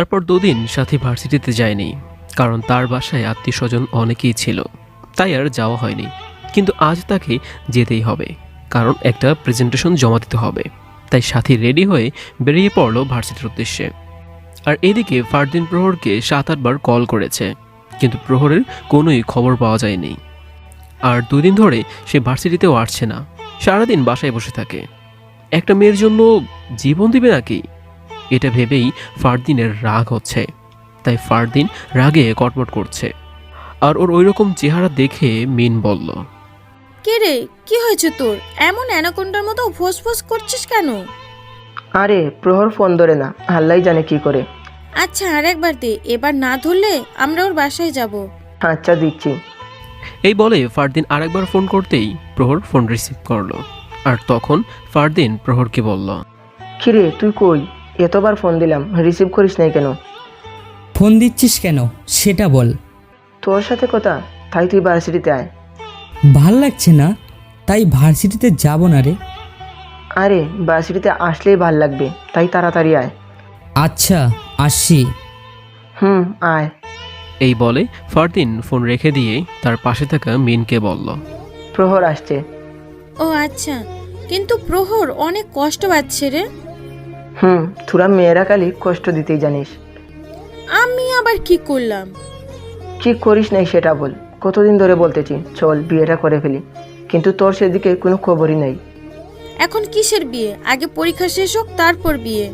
তারপর দুদিন সাথী ভার্সিটিতে যায়নি, কারণ তার বাসায় আত্মীয় স্বজন অনেকেই ছিল। তাই আর যাওয়া হয়নি। কিন্তু আজ তাকে যেতেই হবে, কারণ একটা প্রেজেন্টেশন জমা দিতে হবে। তাই সাথী রেডি হয়ে বেরিয়ে পড়ল ভার্সিটির উদ্দেশ্যে। আর এদিকে ফারদিন প্রহরকে সাত আটবার কল করেছে, কিন্তু প্রহরের কোনোই খবর পাওয়া যায়নি। আর দুদিন ধরে সে ভার্সিটিতেও আসছে না, সারাদিন বাসায় বসে থাকে। একটা মেয়ের জন্য জীবন দিবে নাকি? এটা ভেবেই ফারদিনের রাগ হচ্ছে। তাই ফারদিন রাগে কটমট করছে। আর ওর ওইরকম চেহারা দেখে মিন বলল কে রে? কি হয়েছে তোর? এমন অ্যানাকোন্ডার মতো ফোস ফোস করছিস কেন? আরে প্রহর ফোন ধরে না আল্লাহ জানে কি করে। আচ্ছা আর একবার দে এবার না ধরলে আমরা ওর বাসায় যাব। আচ্ছা দিচ্ছি। এই বলে ফারদিন আরেকবার ফোন করতেই প্রহর ফোন রিসিভ করল। আর তখন ফারদিন প্রহরকে বলল কিরে তুই কই? এতবার ফোন দিলাম রিসিভ করিস নাই কেন? ফোন দিচ্ছিস কেন? সেটা বল। তোর সাথে কথা? তাই তুই ভার্সিটিতে আয়। ভালো লাগছে না? তাই ভার্সিটিতে যাব না রে। আরে ভার্সিটিতে আসলেই ভালো লাগবে। তাই তাড়াতাড়ি আয়। আচ্ছা আসছি। হুম আয়। এই বলে ফারদিন ফোন রেখে দিয়ে তার পাশে থাকা মিনকে বলল প্রহর আসছে। ও আচ্ছা কিন্তু প্রহর অনেক কষ্ট পাচ্ছে রে। হুম তোরা মেয়েরা খালি কষ্ট দিতেই জানিস। আমি আবার কি করলাম? কি করিস নাই সেটা বল। কতদিন ধরে বলতেছি চল বিয়েটা করে ফেলি। কিন্তু তোর সেদিকে কোনো খবরই নাই। এখন কিসের বিয়ে? আগে পরীক্ষা শেষ হোক তারপর বিয়ে।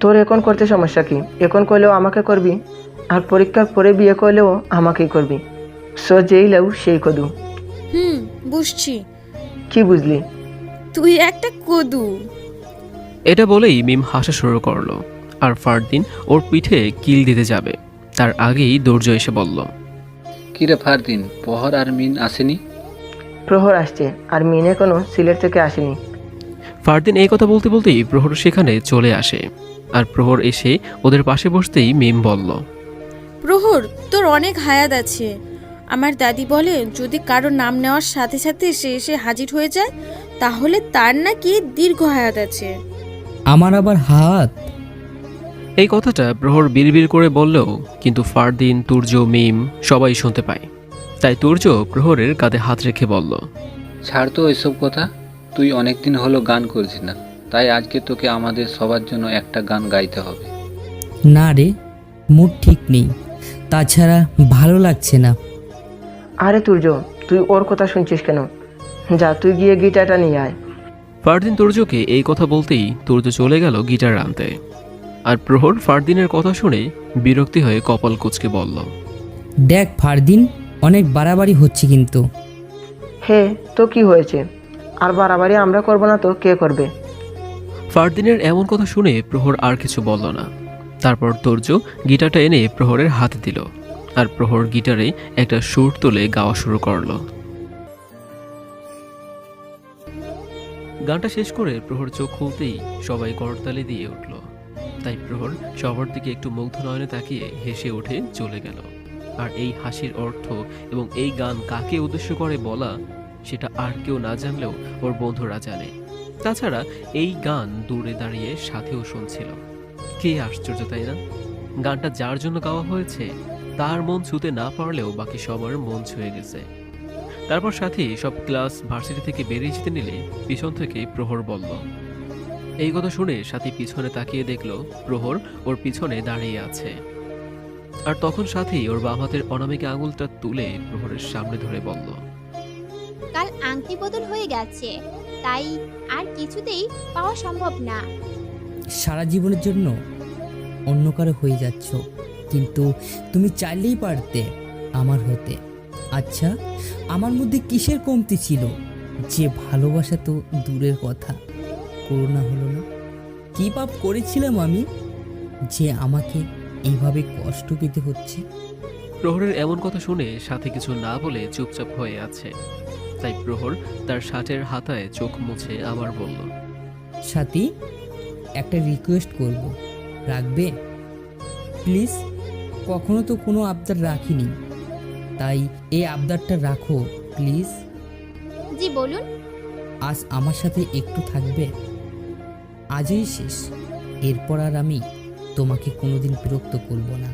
তোর এখন করতে সমস্যা কি? এখন করলেও আমাকে করবি আর পরীক্ষার পরে বিয়ে করলেও আমাকেই করবি। সো যেই লাউ সেই কদু। হুম বুঝছি। কি বুঝলি? তুই একটা কদু। এটা বলেই মিম হাসা শুরু করল। আর ফারদিন ওর পিঠে কিল দিতে যাবে। তার আগেই দৌর্য এসে বলল কিরে ফারদিন প্রহর আর মিন আসেনি? প্রহর আসছে আর মিনে কোনো সিলেট থেকে আসেনি। ফারদিন এই কথা বলতে বলতেই প্রহর সেখানে চলে আসে। আর প্রহর এসে ওদের পাশে বসতেই মিম বলল প্রহর তোর অনেক হায়াত আছে। আমার দাদি বলে যদি কারও নাম নেওয়ার সাথে সাথে সে এসে হাজির হয়ে যায় তাহলে তার নাকি দীর্ঘ হায়াত আছে। আমার আবার হাত। এই কথাটা প্রহর বিড়বিড় করে বললেও কিন্তু ফারদিন তুর্য মিম সবাই শুনতে পায়। তাই তুর্য প্রহরের কাঁধে হাত রেখে বলল ছাড় তো ওইসব কথা তুই অনেকদিন হলো গান করছিস না তাই আজকে তোকে আমাদের সবার জন্য একটা গান গাইতে হবে। না রে মুড ঠিক নেই তাছাড়া ভালো লাগছে না। আরে তুর্য তুই ওর কথা শুনছিস কেন? যা তুই গিয়ে গিটারটা নিয়ে আয়। ফারদিন তুর্যকে এই কথা বলতেই তুর্য চলে গেল গিটার আনতে। আর প্রহর ফারদিনের কথা শুনে বিরক্তি হয়ে কপাল কুচকে বলল দেখ ফারদিন অনেক বাড়াবাড়ি হচ্ছে কিন্তু। হে তো কি হয়েছে? আর বাড়াবাড়ি আমরা করব না তো কে করবে? ফারদিনের এমন কথা শুনে প্রহর আর কিছু বলল না। তারপর তুর্য গিটারটা এনে প্রহরের হাতে দিল আর প্রহর গিটারে একটা সুর তুলে গাওয়া শুরু করল। গানটা শেষ করে প্রহর চোখ খুলতেই সবাই করতালি দিয়ে উঠল। তাই প্রহর সবার দিকে একটু মুগ্ধ নয়নে তাকিয়ে হেসে উঠে চলে গেল। আর এই হাসির অর্থ এবং এই গান কাকে উদ্দেশ্য করে বলা, সেটা আর কেউ না জানলেও ওর বন্ধুরা জানে। তাছাড়া এই গান দূরে দাঁড়িয়ে সাথেও শুনছিল। কে আশ্চর্য, তাই না? গানটা যার জন্য গাওয়া হয়েছে, তার মন ছুতে না পারলেও বাকি সবার মন ছুঁয়ে গেছে। তারপর সাথে সব ক্লাস ভার্সিটি থেকে বেরিয়ে যেতে নিলে পিছন থেকে প্রহর বলল। এই কথা শুনে সাথী পিছনে তাকিয়ে দেখল প্রহর ওর পিছনে দাঁড়িয়ে আছে। আর তখন সাথী ওর বাম হাতের অনামিকা আঙুলটা তুলে প্রহরের সামনে ধরে বলল কাল আংটি বদল হয়ে গেছে তাই আর কিছুতেই পাওয়া সম্ভব না। সারা জীবনের জন্য অন্য কারও হয়ে যাচ্ছ কিন্তু তুমি চাইলেই পারতে আমার হতে। আচ্ছা আমার মধ্যে কিসের কমতি ছিল? যে ভালোবাসা তো দূরের কথা। করোনা হলো না। কি পাপ করেছিলাম আমি যে আমাকে এইভাবে কষ্ট পেতে হচ্ছে? প্রহরের এমন কথা শুনে সাথে কিছু না বলে চুপচাপ হয়ে আছে। তাই প্রহর তার শার্টের হাতায় চোখ মুছে আবার বলল সাথী একটা রিকোয়েস্ট করব। রাখবে? প্লিজ কখনো তো কোনো আবদার রাখিনি। তাই এই আবদারটা রাখো প্লিজ। জি বলুন। আজ আমার সাথে একটু থাকবে। আজই শেষ। এরপর আর আমি তোমাকে কোনোদিন বিরক্ত করব না।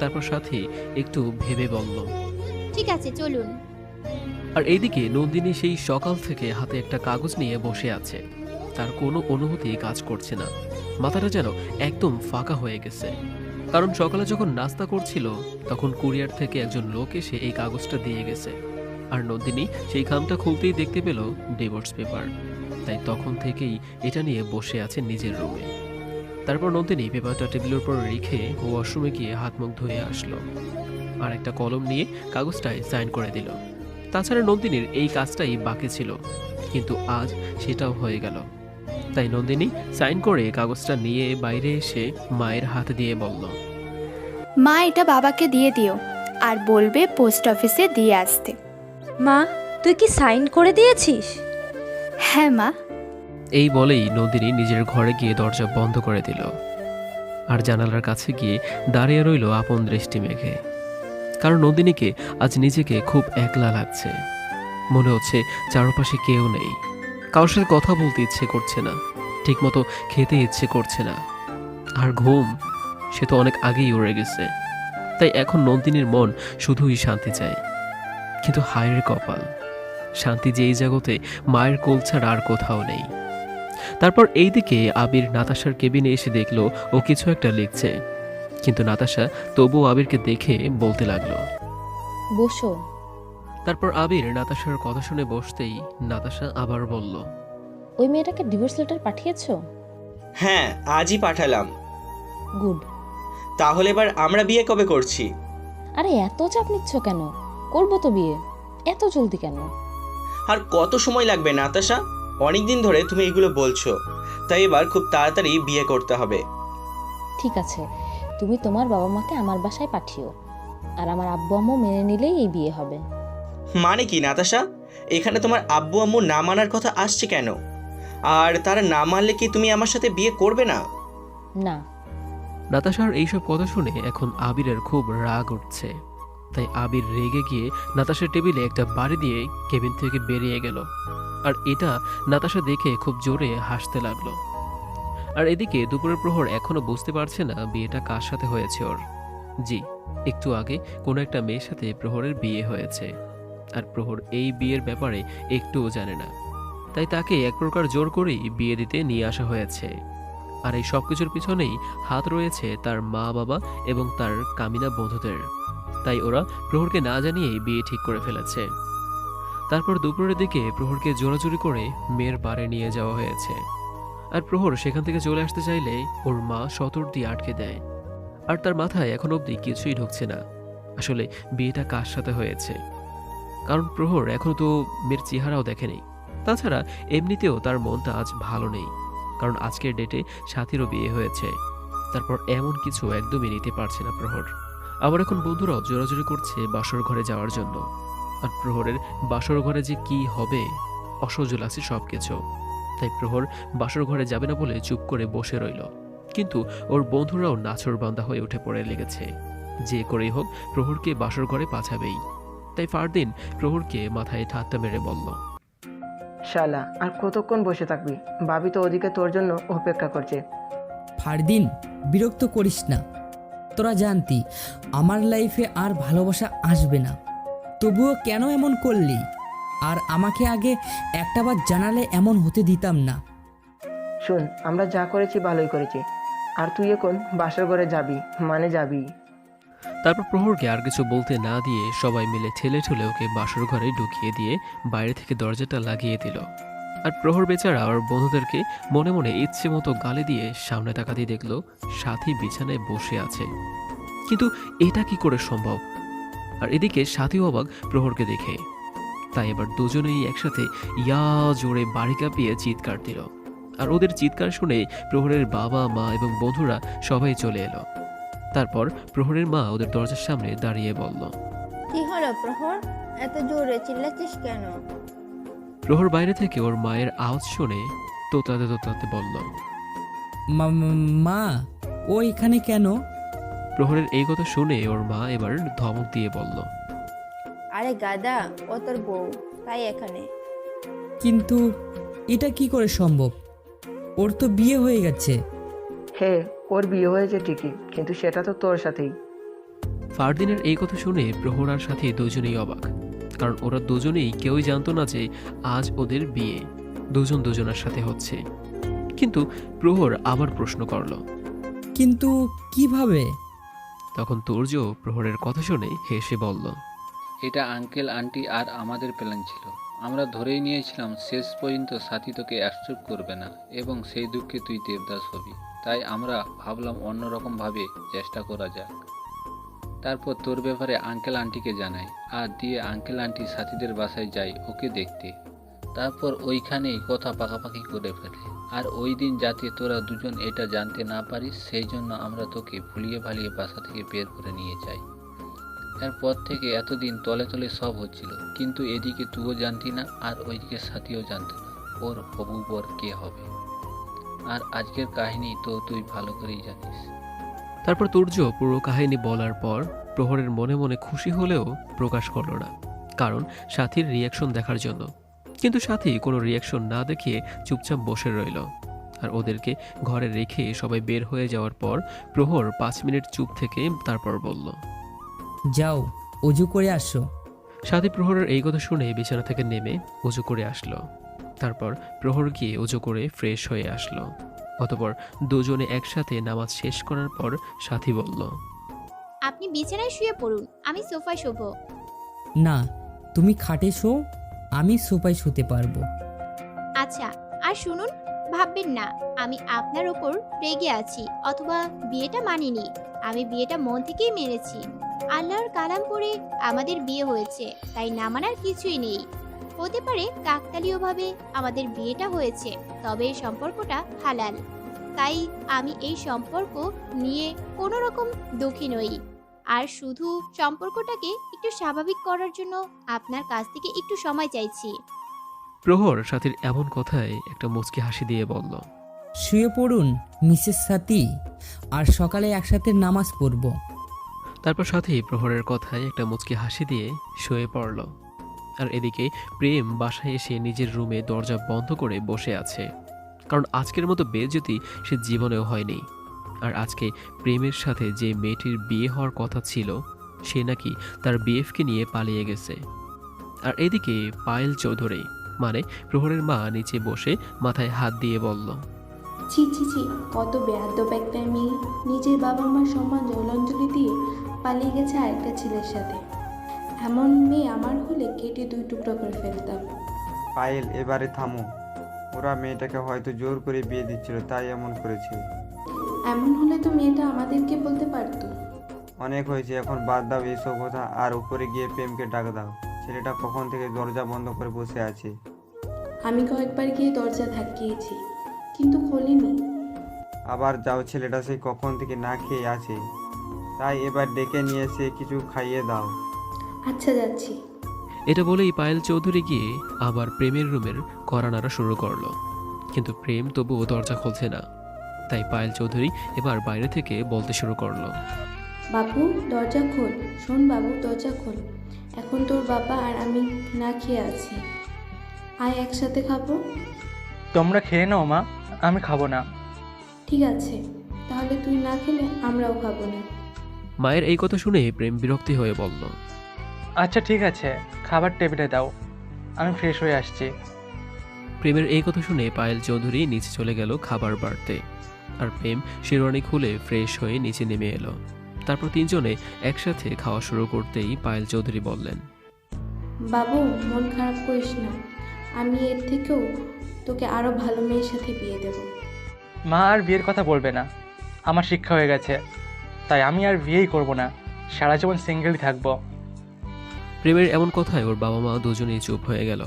তারপর সাথী একটু ভেবে বলল ঠিক আছে চলুন। আর এইদিকে নন্দিনী সেই সকাল থেকে হাতে একটা কাগজ নিয়ে বসে আছে। তার কোনো অনুভূতি কাজ করছে না। মাথাটা যেন একদম ফাঁকা হয়ে গেছে। কারণ সকালে যখন নাস্তা করছিল, তখন কুরিয়ার থেকে একজন লোক এসে এই কাগজটা দিয়ে গেছে। আর নন্দিনী সেই খামটা খুলতেই দেখতে পেল ডিভোর্স পেপার। তাই তখন থেকেই এটা নিয়ে বসে আছে নিজের রুমে। তারপর নন্দিনী পেপারটা টেবিলের উপর রেখে ওয়াশরুমে গিয়ে হাত মুখ ধুয়ে আসলো। আর একটা কলম নিয়ে কাগজটায় সাইন করে দিল। তাছাড়া নন্দিনীর এই কাজটাই বাকি ছিল। কিন্তু আজ সেটাও হয়ে গেল। তাই নন্দিনী সাইন করে কাগজটা নিয়ে বাইরে এসে মায়ের হাত দিয়ে বলল মা এটা বাবাকে দিয়ে দিও আর বলবে পোস্ট অফিসে দিয়ে আসতে। মা তুই কি সাইন করে দিয়েছিস? হ্যাঁ মা। এই বলেই নন্দিনী নিজের ঘরে গিয়ে দরজা বন্ধ করে দিল। আর জানালার কাছে গিয়ে দাঁড়িয়ে রইল আপন দৃষ্টি মেঘে। কারণ নন্দিনীকে আজ নিজেকে খুব একলা লাগছে। মনে হচ্ছে চারপাশে কেউ নেই। কারোর সাথে কথা বলতে ইচ্ছে করছে না, ঠিকমতো খেতে ইচ্ছে করছে না। আর ঘুম, সে তো অনেক আগেই উড়ে গেছে। তাই এখন নন্দিনীর মন শুধুই শান্তি চায়। কিন্তু হায়ের কপাল, শান্তি যে এই জগতে মায়ের কোল ছাড়া আর কোথাও নেই। তারপর এইদিকে আবির নাতাশার কেবিনে এসে দেখল ও কিছু একটা লিখছে। কিন্তু নাতাশা তবুও আবিরকে দেখে বলতে লাগল, বসো। তারপর আবির নাতাশার কথা শুনে বসতেই নাতাশা আবার বলল ওই মেয়েটাকে ডিভোর্স লেটার পাঠিয়েছো? হ্যাঁ আজই পাঠালাম। গুড তাহলে এবার আমরা বিয়ে কবে করছি? আরে এত চাপ নিচ্ছ কেন? করব তো বিয়ে। এত জলদি কেন? আর কত সময় লাগবে নাতাশা? অনেক দিন ধরে তুমি এগুলো বলছো। তাই এবার খুব তাড়াতাড়ি বিয়ে করতে হবে। ঠিক আছে। তুমি তোমার বাবা মাকে আমার বাসায় পাঠিও। আর আমার আব্বু আম্মু মেনে নিলেই এই বিয়ে হবে। মানে কি নাতাশা? এখানে তোমার আব্বু আম্মু না মানার কথা আসছে কেন? আর তারা না মানলে কি তুমি আমার সাথে বিয়ে করবে না? না। নাতাশার এইসব কথা শুনে এখন আবিরের খুব রাগ উঠছে। তাই আবির রেগে গিয়ে নাতাশার টেবিলে একটা বাড়ি দিয়ে কেবিন থেকে বেরিয়ে গেল। আর এটা নাতাশা দেখে খুব জোরে হাসতে লাগল। আর এদিকে দুপুরের প্রহর এখনও বুঝতে পারছে না বিয়েটা কার সাথে হয়েছে ওর। জি একটু আগে কোনো একটা মেয়ের সাথে প্রহরের বিয়ে হয়েছে। আর প্রহর এই বিয়ের ব্যাপারে একটুও জানে না। তাই তাকে এক প্রকার জোর করেই বিয়ে দিতে নিয়ে আসা হয়েছে। আর এই সব কিছুর পিছনেই হাত রয়েছে তার মা বাবা এবং তার কামিনা বন্ধুদের। তাই ওরা প্রহরকে না জানিয়েই বিয়ে ঠিক করে ফেলেছে। তারপর দুপুরের দিকে প্রহরকে জোরাজুরি করে মেয়ের বাড়ি নিয়ে যাওয়া হয়েছে। আর প্রহর সেখান থেকে চলে আসতে চাইলে ওর মা সতর দিয়ে আটকে দেয়। আর তার মাথায় এখন অবধি কিছুই ঢুকছে না। আসলে বিয়েটা কার সাথে হয়েছে? কারণ প্রহর এখনও তো মেয়ের চেহারাও দেখেনি তাছাড়া এমনিতেও তার মনটা আজ ভালো নেই, কারণ আজকের ডেটে সাথীরও বিয়ে হয়েছে। তারপর এমন কিছু একদমই নিতে পারছে না প্রহর। আবার এখন বন্ধুরাও জোরাজোরি করছে বাসর ঘরে যাওয়ার জন্য। আর প্রহরের বাসর ঘরে যে কি হবে অসহ্য লাগছে সব কিছু তাই প্রহর বাসর ঘরে যাবে না বলে চুপ করে বসে রইল। কিন্তু ওর বন্ধুরাও নাচর বান্দা হয়ে উঠে পড়ে লেগেছে। যে করেই হোক, প্রহরকে বাসর ঘরে পাঠাবেই। তাই ফারদিন প্রহরকে মাথায় ঠাট্টা মেরে বলল শালা আর কতক্ষণ বসে থাকবি? ভাবি তো ওদিকে তোর জন্য অপেক্ষা করছে। ফারদিন বিরক্ত করিস না। তোরা জানতি আমার লাইফে আর ভালোবাসা আসবে না। তবুও কেন এমন করলি? আর আমাকে আগে একটাবার জানালে এমন হতে দিতাম না। শোন আমরা যা করেছি ভালোই করেছি। আর তুই এখন বাসর ঘরে যাবি মানে যাবি। তারপর প্রহরকে আর কিছু বলতে না দিয়ে সবাই মিলে ঠেলে ঠেলে ওকে বাসর ঘরে ঢুকিয়ে দিয়ে বাইরে থেকে দরজাটা লাগিয়ে দিল। আর প্রহর বেচারা ওর বন্ধুদেরকে মনে মনে ইচ্ছে মতো গালে দিয়ে সামনে তাকাতেই দেখল সাথী বিছানায় বসে আছে। কিন্তু এটা কি করে সম্ভব? আর এদিকে সাথী অবাক প্রহরকে দেখে। তাই এবার দুজনেই একসাথে ইয়া জোরে বাড়ি কাঁপিয়ে চিৎকার দিল। আর ওদের চিৎকার শুনে প্রহরের বাবা, মা এবং বন্ধুরা সবাই চলে এলো। তারপর প্রহরের মা ওদের দরজার সামনে দাঁড়িয়ে বলল কি হলো প্রহর? এত জোরে চিল্লাচ্ছিস কেন? প্রহর বাইরে থেকে ওর মায়ের আওয়াজ শুনে তোতাতে তোতাতে বলল মা- মা- মা ও এখানে কেন? প্রহরের এই কথা শুনে ওর মা এবার ধমক দিয়ে বলল আরে গাদা ও তোর বউ তাই এখানে। কিন্তু এটা কি করে সম্ভব? ওর তো বিয়ে হয়ে গেছে। হ্যাঁ ওর বিয়ে হয়েছে ঠিকই কিন্তু সেটা তো তোর সাথেই। ফারদিনের এই কথা শুনে প্রহরার সাথে দুজনেই অবাক। কারণ ওরা দুজনেই কেউই জানতো না যে আজ ওদের বিয়ে। দুজন দুজনের সাথে হচ্ছে। কিন্তু প্রহর আবার প্রশ্ন করল। কিন্তু কীভাবে? তখন তুর্য প্রহরের কথা শুনে হেসে বলল এটা আঙ্কেল আন্টি আর আমাদের প্ল্যান ছিল। আমরা ধরেই নিয়েছিলাম শেষ পর্যন্ত সাথী তোকে অ্যাকসেপ্ট করবে না এবং সেই দুঃখে তুই দেবদাস হবি। তাই আমরা ভাবলাম অন্যরকমভাবে চেষ্টা করা যাক। তারপর তোর ব্যাপারে আঙ্কেল আন্টিকে জানাই আর দিয়ে আঙ্কেল আন্টি সাথীদের বাসায় যাই ওকে দেখতে। তারপর ওইখানেই কথা পাকাপাকি করে ফেলে। আর ওই দিন যাতে তোরা দুজন এটা জানতে না পারিস, সেই জন্য আমরা তোকে ভুলিয়ে ভালিয়ে বাসা থেকে বের করে নিয়ে যাই। এরপর থেকে এতদিন তলে তলে সব হচ্ছিল, কিন্তু এদিকে তুইও জানতি না আর ওইদিকে সাথীও জানতো না। ওর হবু বর কে হবে? আর আজকের কাহিনী তো তুই ভালো করেই জানিস। তারপর তুর্য পুরো কাহিনী বলার পর প্রহরের মনে মনে খুশি হলেও প্রকাশ করল না কারণ সাথীর রিয়াকশন দেখার জন্য। কিন্তু সাথী কোনো রিয়াকশন না দেখিয়ে চুপচাপ বসে রইল। আর ওদেরকে ঘরে রেখে সবাই বের হয়ে যাওয়ার পর প্রহর পাঁচ মিনিট চুপ থেকে তারপর বলল যাও অজু করে আসো। সাথী প্রহরের এই কথা শুনে বিছানা থেকে নেমে উজু করে আসলো। তারপর প্রহর গিয়ে উজু করে ফ্রেশ হয়ে আসলো। অতপর দুজনে একসাথে নামাজ শেষ করার পর সাথী বলল আপনি বিছানায় শুয়ে পড়ুন আমি সোফায় শোব। না তুমি খাটে শো আমি সোফায় শুতে পারব। আচ্ছা আর শুনুন ভাববেন না আমি আপনার ওপর রেগে আছি অথবা বিয়েটা মানিনি আমি বিয়েটা মন থেকেই মেনেছি। আল্লাহর কালাম পড়ে আমাদের বিয়ে হয়েছে তাই না মানার কিছুই নেই। হতে পারে কাকতালীয়ভাবে আমাদের বিয়েটা হয়েছে তবে এই সম্পর্কটা হালাল। তাই আমি এই সম্পর্ক নিয়ে কোনো রকম দুঃখী নই। আর শুধু সম্পর্কটাকে একটু স্বাভাবিক করার জন্য আপনার কাছ থেকে একটু সময় চাইছি। প্রহর সাথীর এমন কথায় একটা মুচকি হাসি দিয়ে বলল শুয়ে পড়ুন মিসেস সাথী আর সকালে একসাথে নামাজ পড়ব। তারপর সাথী প্রহরের কথায় একটা মুচকি হাসি দিয়ে শুয়ে পড়ল। আর এদিকে প্রেম বাসায় এসে নিজের রুমে দরজা বন্ধ করে বসে আছে। কারণ আজকের মতো বেজ্যোতি সে জীবনেও হয়নি। আর আজকে প্রেমের সাথে যে মেয়েটির বিয়ে হওয়ার কথা ছিল, সে নাকি তার বিএফকে নিয়ে পালিয়ে গেছে। আর এদিকে পায়েল চৌধুরী মানে প্রহরের মা, নিচে বসে মাথায় হাত দিয়ে বলল, ছি ছি ছি, কত বেয়াদ্দপ একটা মেয়ে। নিজের বাবা মার সম্মান জলাঞ্জলি দিয়ে পালিয়ে গেছে আরেকটা ছেলের সাথে। এমন মেয়ে আমার হলে কেটে দুই টুকরো করে ফেলতাম। পায়েল এবারে থামো। ওরা মেয়েটাকে হয়তো জোর করে বিয়ে দিচ্ছিল তাই এমন করেছে। এমন হলে তো মেয়েটা আমাদেরকে বলতে পারতো। অনেক হয়েছে এখন বাদ দাও এইসব কথা আর উপরে গিয়ে প্রেমকে ডাক দাও। ছেলেটা কখন থেকে দরজা বন্ধ করে বসে আছে? আমি কয়েকবার গিয়ে দরজা ধাক্কিয়েছি কিন্তু খোলেনি। আবার যাও ছেলেটা সেই কখন থেকে না খেয়ে আছে। তাই এবার ডেকে নিয়ে এসে কিছু খাইয়ে দাও। আচ্ছা যাচ্ছি। এটা বলেই পায়েল চৌধুরী গিয়ে আবার প্রেমের রুমের কড়া নাড়া শুরু করল। কিন্তু প্রেম তবুও দরজা খুলছে না। তাই পায়েল চৌধুরী এবার বাইরে থেকে বলতে শুরু করল। বাবু দরজা খোল। শোন বাবু দরজা খোল। এখন তোর বাবা আর আমি না খেয়ে আছি। আয় একসাথে খাব? তোমরা খেয়ে নাও মা। আমি খাব না। ঠিক আছে। তাহলে তুই না খেলে আমরাও খাব না। মায়ের এই কথা শুনে প্রেম বিরক্তি হয়ে বলল। আচ্ছা ঠিক আছে। খাবার টেবিলে দাও। আমি ফ্রেশ হয়ে আসছি। প্রেমের এই কথা শুনে পায়েল চৌধুরী নিচে চলে গেল খাবার বাড়তে। আর প্রেম শেরওয়ানি খুলে ফ্রেশ হয়ে নিচে নেমে এলো। তারপর তিনজনে একসাথে খাওয়া শুরু করতেই পায়েল চৌধুরী বললেন বাবু মন খারাপ করিস না। আমি এর থেকেও তোকে আরও ভালো মেয়ের সাথে বিয়ে দেব। মা আর বিয়ের কথা বলবে না। আমার শিক্ষা হয়ে গেছে। তাই আমি আর বিয়েই করব না। সারা জীবন সিঙ্গেলই থাকব। প্রেমের এমন কথায় ওর বাবা মা দুজনেই চুপ হয়ে গেল।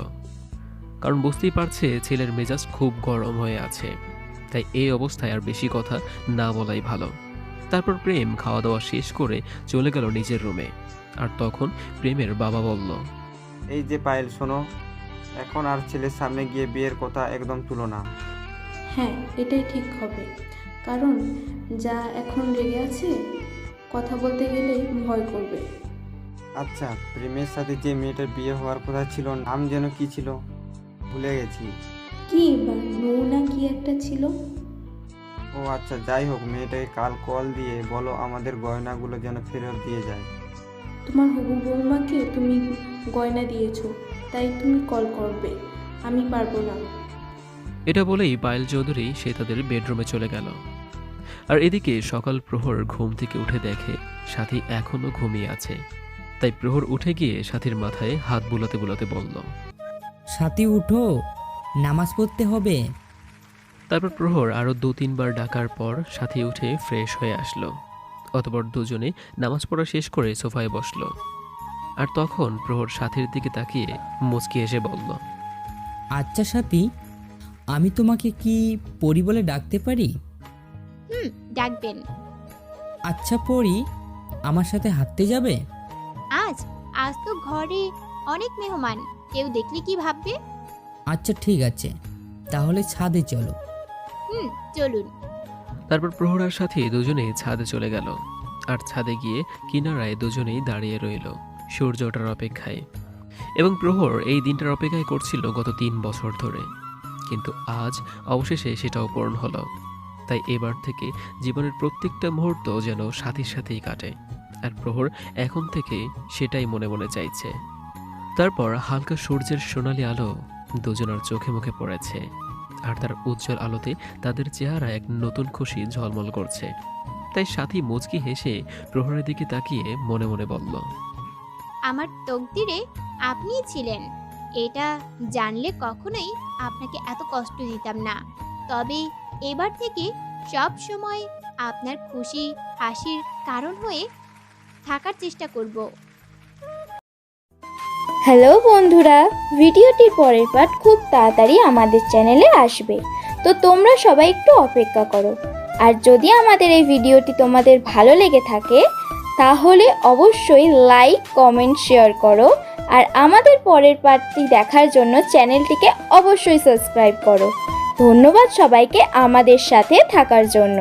কারণ বুঝতেই পারছে ছেলের মেজাজ খুব গরম হয়ে আছে। তাই এই অবস্থায় আর বেশি কথা না বলাই ভালো। তারপর প্রেম খাওয়া দাওয়া শেষ করে চলে গেল নিজের রুমে। আর তখন প্রেমের বাবা বলল এই যে পায়েল শোনো। এখন আর ছেলের সামনে গিয়ে বিয়ের কথা একদম তুলো না। হ্যাঁ এটাই ঠিক হবে। কারণ যা এখন রেগে আছে কথা বলতে গেলে ভয় করবে। আচ্ছা প্রেমের সাথে যে মেয়েটার বিয়ে হওয়ার কথা ছিল নাম যেন কি ছিল? ভুলে গেছি। কি নৌ না কি একটা ছিল? ও আচ্ছা যাই হোক মেয়েটাকে কাল কল দিয়ে বলো আমাদের গয়নাগুলো যেন ফেরত দিয়ে যায়। তোমার হবু বৌমাকে তুমি গয়না দিয়েছ তাই তুমি কল করবে। আমি পারব না। এটা বলেই পায়েল চৌধুরী সে তাদের বেডরুমে চলে গেল। আর এদিকে সকাল প্রহর ঘুম থেকে উঠে দেখে সাথী এখনও ঘুমিয়ে আছে। তাই প্রহর উঠে গিয়ে সাথীর মাথায় হাত বুলাতে বুলাতে বলল সাথী উঠো নামাজ পড়তে হবে। তারপর প্রহর আরও দু তিনবার ডাকার পর সাথী উঠে ফ্রেশ হয়ে আসলো। অতপর দুজনে নামাজ পড়া শেষ করে সোফায় বসল। আর তখন প্রহর সাথীর দিকে তাকিয়ে মুচকি এসে বলল আচ্ছা সাথী আমি তোমাকে কি পরি বলে ডাকতে পারি? হুম ডাকবেন। আচ্ছা পরি আমার সাথে হাঁটতে যাবে? আজ আজ তো ঘরে অনেক মেহমান। কেউ দেখলে কি ভাববে? আচ্ছা ঠিক আছে। তাহলে ছাদে চলো। হুম চলুন। তারপর প্রহরার সাথে দুজনে ছাদে চলে গেল। আর ছাদে গিয়ে কিনারায় দুজনেই দাঁড়িয়ে রইল সূর্য ওঠার অপেক্ষায়। এবং প্রহর এই দিনটার অপেক্ষায় করছিল গত তিন বছর ধরে। কিন্তু আজ অবশেষে সেটাও পূরণ হলো। তাই এবার থেকে জীবনের প্রত্যেকটা মুহূর্ত যেন সাথীর সাথেই কাটে। আর প্রহর এখন থেকে সেটাই মনে মনে চাইছে। তারপর হালকা সূর্যের সোনালি আলো দুজনার চোখে মুখে পড়েছে, আর তার উজ্জ্বল আলোতে তাদের চেহারা এক নতুন খুশি ঝলমল করছে। তাই সাথী মুচকি হেসে প্রহরের দিকে তাকিয়ে মনে মনে বলল, আমার তকদিরে আপনিই ছিলেন। এটা জানলে কখনোই আপনাকে এত কষ্ট দিতাম না। তবে এবার থেকে সব সময় আপনার খুশি, হাসির কারণ হয়ে থাকার চেষ্টা করব। হ্যালো বন্ধুরা, ভিডিওটির পরের পার্ট খুব তাড়াতাড়ি আমাদের চ্যানেলে আসবে। তো তোমরা সবাই একটু অপেক্ষা করো। আর যদি আমাদের এই ভিডিওটি তোমাদের ভালো লেগে থাকে, তাহলে অবশ্যই লাইক কমেন্ট শেয়ার করো। আর আমাদের পরের পার্টটি দেখার জন্য চ্যানেলটিকে অবশ্যই সাবস্ক্রাইব করো। ধন্যবাদ সবাইকে আমাদের সাথে থাকার জন্য।